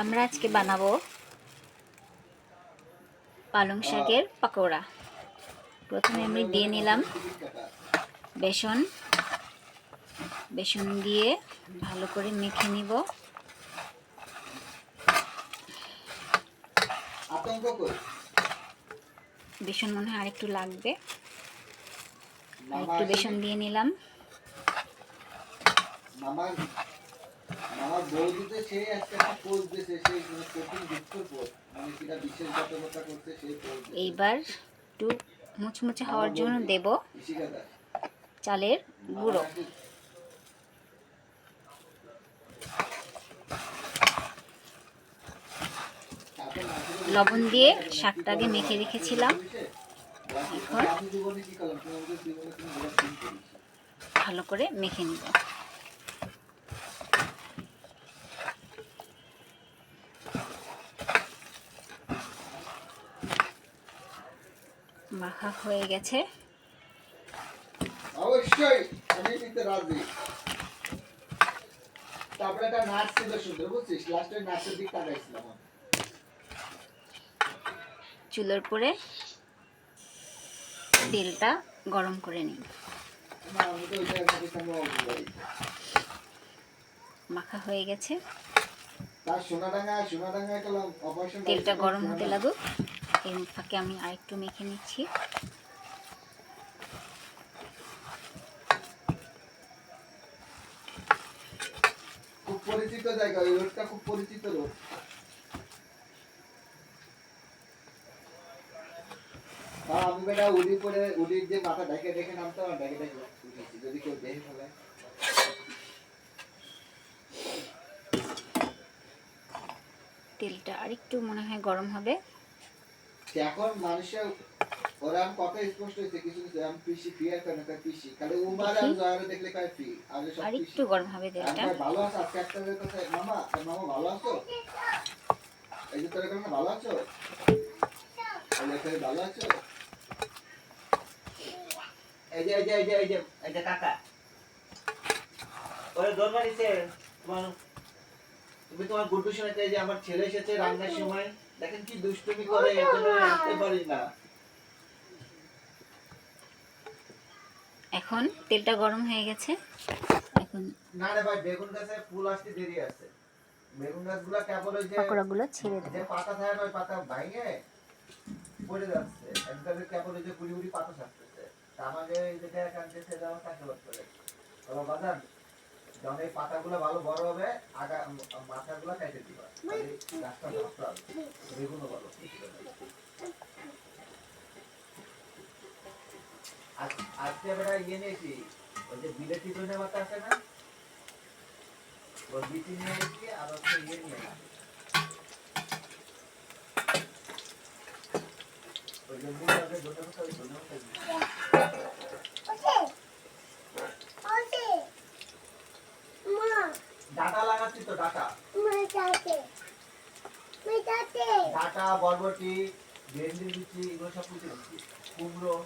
আমরা আজকে বানাবো পালং শাকের পাকোড়া। প্রথমে আমি দিয়ে নিলাম বেসন। বেসন দিয়ে ভালো করে মেখে নিব। বেসন মনে হয় আরেকটু লাগবে। একটু বেসন দিয়ে নিলাম। মামার মামার বৌদিতে সে একটা পোজ দিয়েছে সেই কঠিন দুঃখের পোজ মানে সেটা সেই পোজ এইবার একটু মুচমুচে হওয়ার জন্য দেব চালের গুঁড়ো। লবণ দিয়ে শাকটা আগে মেখে রেখেছিলাম। এখন ভালো করে মেখে নিব। মাখা হয়ে গেছে। অবশ্যই আমি নিতে রাজি। তারপরে একটা নাচ ছিল সুন্দর বুঝছিস? লাস্টে নাচের দিক তাকাইছিলাম চুলোর পরে তেলটা গরম করে নিই। মাখা হয়ে গেছে। তেলটা গরম হতে লাগুক। এর ফাঁকে আমি আরেকটু মেখে নিচ্ছি। খুব পরিচিত জায়গা রোডটা খুব পরিচিত রোড। আর আমি বেটা উড়ি পরে উড়ির যে মাথা ঢেকে ঢেকে নামতে আমার ঢেকে ঢেকে উঠেছি যদি কেউ দেখে ফেলে তেলটা আরেকটু মনে হয় গরম হবে। এখন মানুষের ওরা কত স্পষ্ট হয়েছে কিছু কিছু আমি পিসি ফিয়ার করে না পিসি খালি উমার আর জয়ের দেখলে কয় ফি আর সব একটু গরম হবে ভালো আছো? আজকে একটা কথা মামা মামা ভালো আছো? এই যে তোর ভালো আছো? এই যে ভালো আছো? এই যে এই যে এই যে এই যে এই যে কাকা। ওরে মারিছে তোমার তুমি তোমার গুড্ডু শোনাতে যে আমার ছেলে এসেছে রান্নার সময়। দেখেন কি দুষ্টুমি করে এর জন্য পারি না। এখন তেলটা গরম হয়ে গেছে। এখন না রে ভাই বেগুন গাছে ফুল আসতে দেরি আছে। বেগুন গাছগুলো কেবল ওই যে পাকোড়াগুলো ছেড়ে যে পাতা থাকে ওই পাতা ভাঙে পড়ে যাচ্ছে। একদম কেবল ওই যে কুড়ি কুড়ি পাতা তা আমাকে এই যে দেখ আনতে সে যাওয়া চাষাবাদ করে বলো বাজান? যখন এই পাতাগুলো ভালো বড় হবে, আগা মাথাগুলো কেটে দিবা। গাছটা নষ্ট হবে। বেগুনও ভালো আজকে বেটা ইয়ে নিয়েছি, ওই যে বিলেতি ধনে পাতা আছে না? ওই বিচি নিয়ে এসেছি আর হচ্ছে ইয়ে নিয়ে ওই যে মূল আছে ধনে পাতা ওই ধনে পাতা দিয়েছি। ডাটা লাগাচ্ছি তো ডাটা। ডাটা বরবটি ভেন্ডি দিচ্ছি এগুলো সব কিছু দিচ্ছি। কুমড়ো।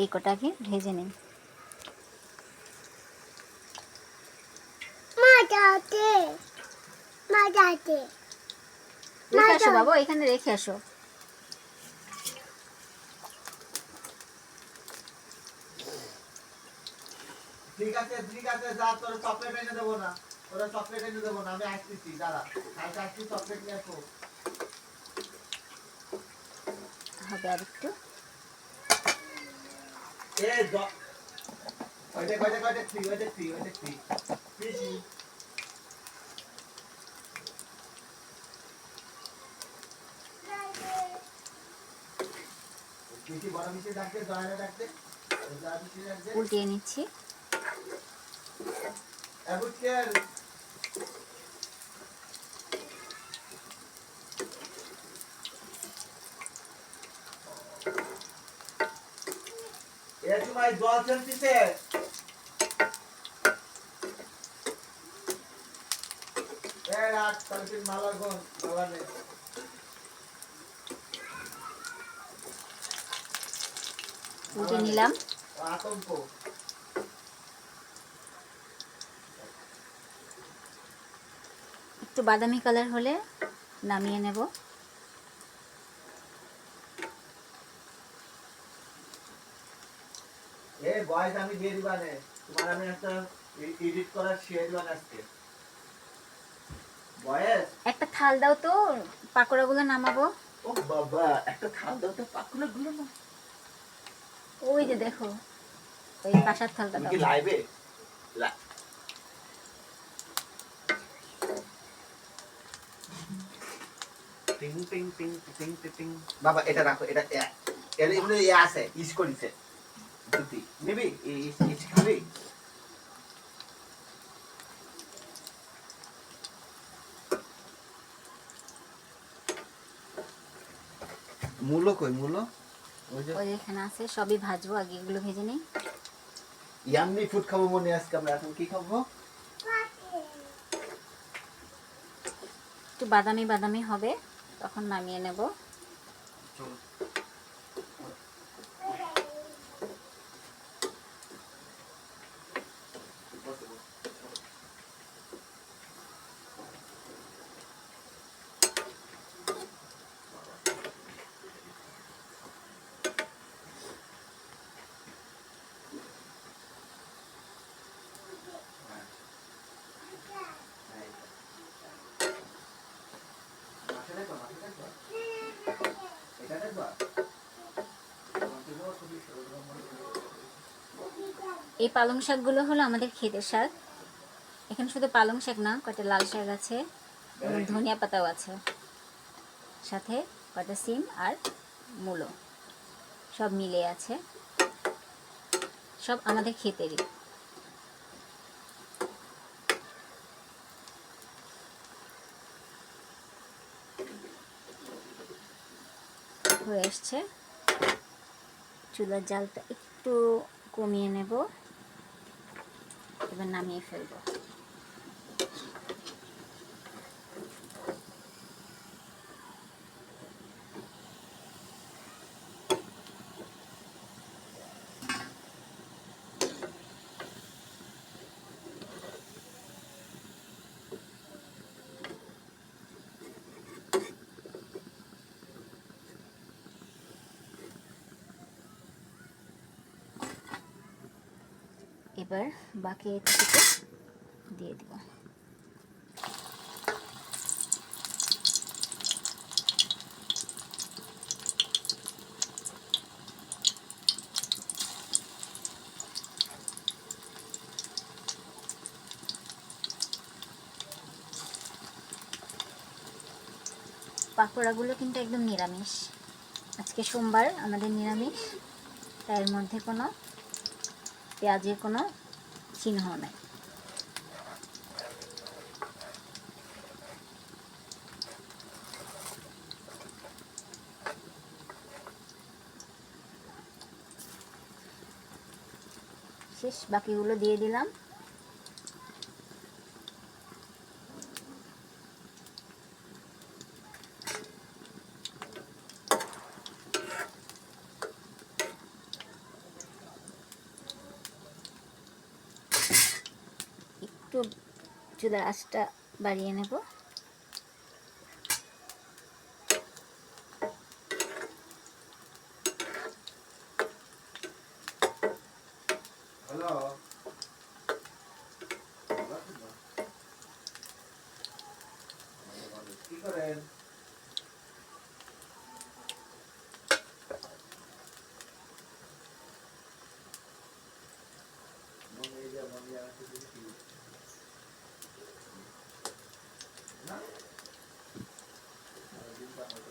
এই কটাকে ভেজে নিন। রেখে আসো বাবা এখানে রেখে আসো। ঠিক আছে ঠিক আছে যা তোর চকলেট এনে দেবো না। ওরা চকলেট এনে দেবো না আমি আসতেছি দাঁড়া। কালকে আসছি চকলেট নিয়ে আসব। হবে আর একটু উল্টিয়ে নিচ্ছি। জল চলতেছে এ রাত কালকে মালার গন মালা নেই উল্টে নিলাম একটু বাদামি কালার হলে নামিয়ে নেব। এ বয়স আমি দিয়ে দিবা তোমার আমি একটা এডিট করার শিয়ে দিবা আজকে। বয়স? একটা থাল দাও তো পাকোড়াগুলো নামাবো। ও বাবা একটা থাল দাও তো পাকুলা গুলো না ওই যে দেখো ওই কাঁসার থালটা তুমি দাও। কি লাইভে টিং টিং টিং টিং টিং বাবা এটা রাখো এটা এ- এর এমনি ইয়ে আছে ইস করিছে। দুটি নিবি? ইস ইস খাবি? মূলো কই মূলো? ওই যে ওই এখানে আছে সবই ভাজবো আগে এগুলো ভেজে নিই। ইয়াম্মি ফুড খাব মনে আজকে আমরা এখন কি খাব? একটু বাদামি বাদামি হবে। তখন নামিয়ে নেব। এই পালং শাকগুলো হলো আমাদের ক্ষেতের শাক। এখানে শুধু পালং শাক না, কয়টা লাল শাক আছে ধনিয়া পাতাও আছে। সাথে কয়টা সিম আর মূলো। সব মিলে আছে। সব আমাদের ক্ষেতেরই। হয়ে এসছে চুলার জালটা একটু কমিয়ে নেব। এবার নামিয়ে ফেলব। এবার বাকি এটুকুতে দিয়ে দিব। পাকোড়াগুলো কিন্তু একদম নিরামিষ। আজকে সোমবার, আমাদের নিরামিষ। তাই এর মধ্যে কোনো পেঁয়াজের কোনো চিহ্ন নাই। শেষ বাকিগুলো দিয়ে দিলাম একটু চুলার আঁচটা বাড়িয়ে নেব। হ্যালো কি করেন মনে এই যে মনে আছে দেখি না দিনটা হয়তো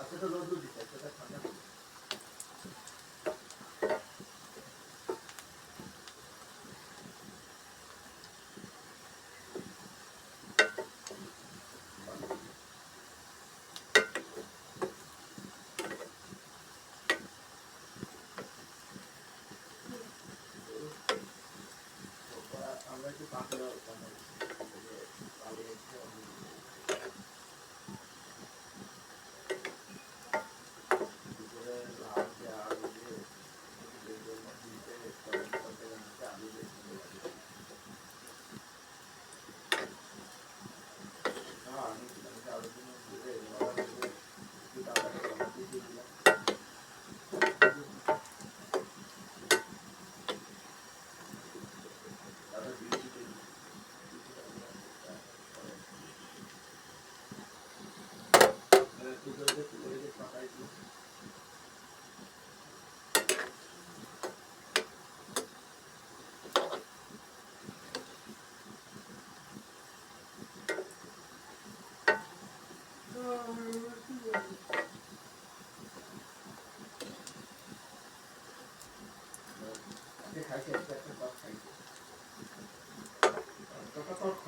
আচ্ছা তো রোদ দিতে সেটা ঠান্ডা talk about with someone.